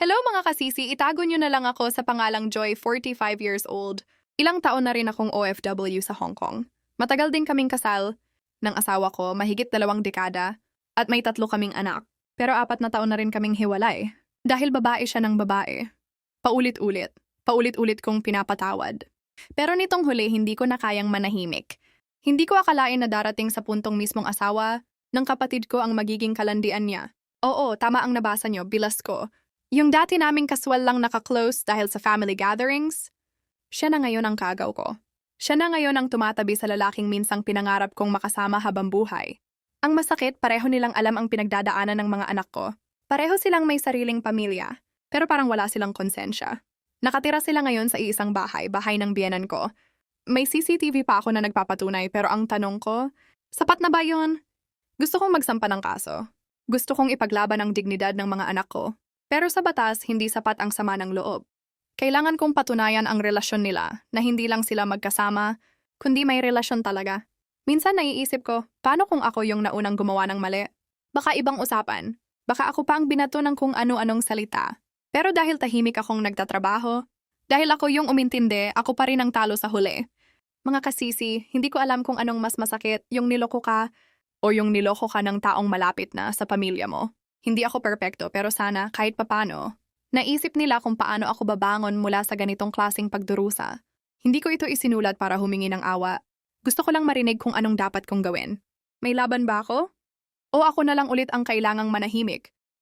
Hello mga kasisi, itago nyo na lang ako sa pangalang Joy, 45 years old. Ilang taon na rin akong OFW sa Hong Kong. Matagal din kaming kasal ng asawa ko, mahigit dalawang dekada, at may tatlo kaming anak. Pero apat na taon na rin kaming hiwalay. Dahil babae siya ng babae. Paulit-ulit. Paulit-ulit kong pinapatawad. Pero nitong huli, hindi ko na kayang manahimik. Hindi ko akalain na darating sa puntong mismong asawa ng kapatid ko ang magiging kalandian niya. Oo, tama ang nabasa nyo, bilas ko. Yung dati naming kaswal lang naka-close dahil sa family gatherings, siya na ngayon ang kagaw ko. Siya na ngayon ang tumatabi sa lalaking minsang pinangarap kong makasama habang buhay. Ang masakit, pareho nilang alam ang pinagdadaanan ng mga anak ko. Pareho silang may sariling pamilya, pero parang wala silang konsensya. Nakatira sila ngayon sa iisang bahay, bahay ng biyenan ko. May CCTV pa ako na nagpapatunay pero ang tanong ko, sapat na ba yun? Gusto kong magsampa ng kaso. Gusto kong ipaglaban ang dignidad ng mga anak ko. Pero sa batas, hindi sapat ang sama ng loob. Kailangan kong patunayan ang relasyon nila na hindi lang sila magkasama, kundi may relasyon talaga. Minsan naiisip ko, paano kung ako yung naunang gumawa ng mali? Baka ibang usapan. Baka ako pa ang binato ng kung ano-anong salita. Pero dahil tahimik akong nagtatrabaho, dahil ako yung umintindi, ako pa rin ang talo sa huli. Mga kasisi, hindi ko alam kung anong mas masakit, yung niloko ka o yung niloko ka ng taong malapit na sa pamilya mo. Hindi ako perpekto pero sana kahit papano, naisip nila kung paano ako babangon mula sa ganitong klasing pagdurusa. Hindi ko ito isinulat para humingi ng awa. Gusto ko lang marinig kung anong dapat kong gawin. May laban ba ako? O ako na lang ulit ang kailangang manahimik?